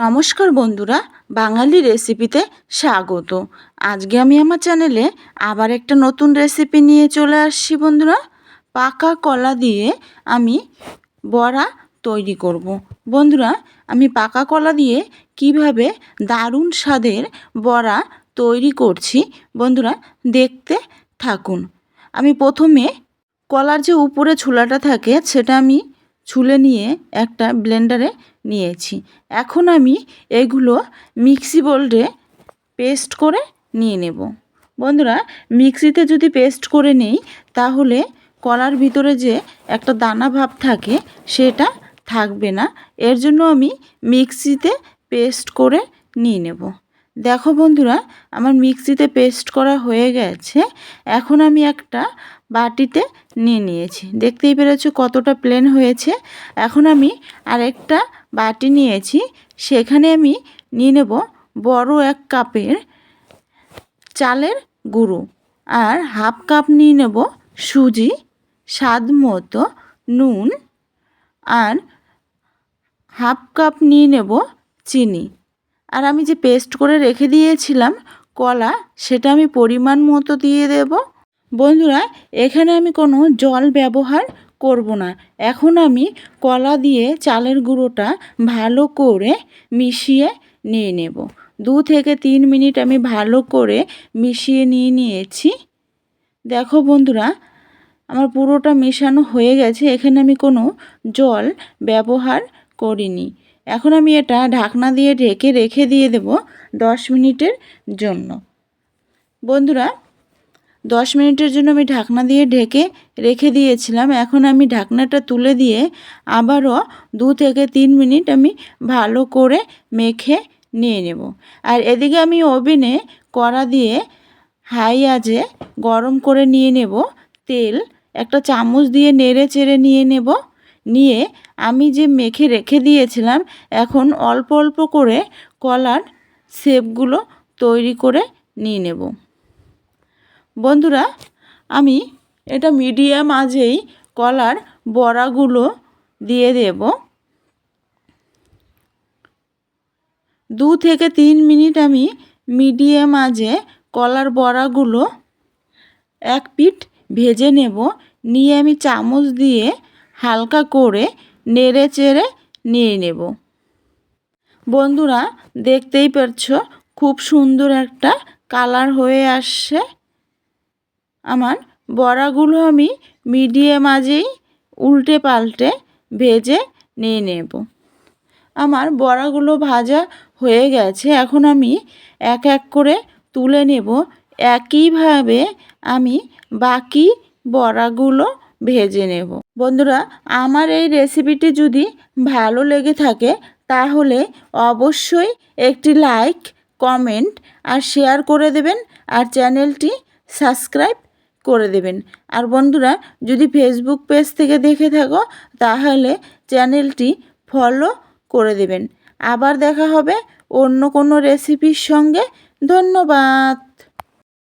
নমস্কার বন্ধুরা, বাঙালি রেসিপিতে স্বাগত। আজকে আমি আমার চ্যানেলে আবার একটা নতুন রেসিপি নিয়ে চলে আসছি বন্ধুরা। পাকা কলা দিয়ে আমি বড়া তৈরি করব। বন্ধুরা, আমি পাকা কলা দিয়ে কীভাবে দারুণ স্বাদের বড়া তৈরি করছি বন্ধুরা, দেখতে থাকুন। আমি প্রথমে কলার যে উপরে ছোলাটা থাকে, সেটা আমি ছুলে নিয়ে একটা ব্লেন্ডারে নিয়েছি। এখন আমি এগুলো মিক্সি বোল্ডে পেস্ট করে নিয়ে নেব। বন্ধুরা, মিক্সিতে যদি পেস্ট করে নেই, তাহলে কলার ভিতরে যে একটা দানা ভাব থাকে, সেটা থাকবে না। এর জন্য আমি মিক্সিতে পেস্ট করে নিয়ে নেব। দেখো বন্ধুরা, আমার মিক্সিতে পেস্ট করা হয়ে গেছে। এখন আমি একটা বাটিতে নিয়ে নিয়েছি। দেখতেই পেরেছ কতটা প্লেন হয়েছে। এখন আমি আরেকটা বাটি নিয়েছি। সেখানে আমি নিয়ে নেব বড় এক কাপের চালের গুঁড়ো। আর হাফ কাপ নিয়ে নেব সুজি, স্বাদ মতো নুন। আর হাফ কাপ নিয়ে নেব চিনি। আর আমি যে পেস্ট করে রেখে দিয়েছিলাম কলা, সেটা আমি পরিমাণ মতো দিয়ে দেব। বন্ধুরা, এখানে আমি কোনো জল ব্যবহার করব না। এখন আমি কলা দিয়ে চালের গুঁড়োটা ভালো করে মিশিয়ে নিয়ে নেব। দু থেকে তিন মিনিট আমি ভালো করে মিশিয়ে নিয়ে নিয়েছি। দেখো বন্ধুরা, আমার পুরোটা মেশানো হয়ে গেছে। এখানে আমি কোনো জল ব্যবহার করিনি। এখন আমি এটা ঢাকনা দিয়ে ঢেকে রেখে দিয়ে দেব দশ মিনিটের জন্য। বন্ধুরা, দশ মিনিটের জন্য আমি ঢাকনা দিয়ে ঢেকে রেখে দিয়েছিলাম। এখন আমি ঢাকনাটা তুলে দিয়ে আবারও দু থেকে তিন মিনিট আমি ভালো করে মেখে নিয়ে নেব। আর এদিকে আমি ওভেনে কড়া দিয়ে হাই আজে গরম করে নিয়ে নেব তেল, একটা চামচ দিয়ে নেড়ে চেড়ে নিয়ে নেব। নিয়ে আমি যে মেখে রেখে দিয়েছিলাম, এখন অল্প অল্প করে কলার শেপগুলো তৈরি করে নিয়ে নেব। বন্ধুরা, আমি এটা মিডিয়াম আজেই কলার বড়াগুলো দিয়ে দেব। দু থেকে তিন মিনিট আমি মিডিয়াম আজে কলার বড়াগুলো এক পিঠ ভেজে নেব। নিয়ে আমি চামচ দিয়ে হালকা করে নেড়ে চেড়ে নিয়ে নেব। বন্ধুরা, দেখতেই পাচ্ছ খুব সুন্দর একটা কালার হয়ে আসছে। আমার বড়াগুলো আমি মিডিয়াম আজেই উল্টে পাল্টে ভেজে নিয়ে নেব। আমার বড়াগুলো ভাজা হয়ে গেছে, এখন আমি এক এক করে তুলে নেব। একইভাবে আমি বাকি বড়াগুলো ভেজে নেব। বন্ধুরা, আমার এই রেসিপিটি যদি ভালো লেগে থাকে, তাহলে অবশ্যই একটি লাইক কমেন্ট আর শেয়ার করে দেবেন আর চ্যানেলটি সাবস্ক্রাইব করে দেবেন। আর বন্ধুরা, যদি ফেসবুক পেজ থেকে দেখে থাকো, তাহলে চ্যানেলটি ফলো করে দেবেন। আবার দেখা হবে অন্য কোনো রেসিপির সঙ্গে। ধন্যবাদ!